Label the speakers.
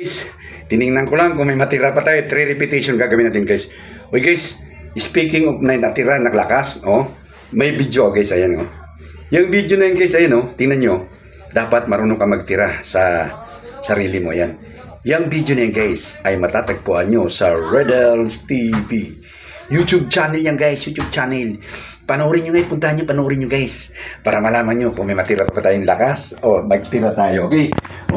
Speaker 1: Guys, tiningnan ko lang kung may matira pa tayo. Three repetition gagawin natin guys. Uy guys, speaking of na natira, naglakas, oh, may video guys, ayan oh. Yung video na yun guys, ayan oh, tingnan nyo. Dapat marunong ka magtira sa sarili mo, yan. Yung video na yan guys, ay matatagpuan nyo sa Redels TV. YouTube channel yan guys, YouTube channel. Panoorin nyo ngayon, puntahan nyo, panoorin nyo guys. Para malaman nyo kung may matira pa tayong lakas o magtira tayo, okay? O,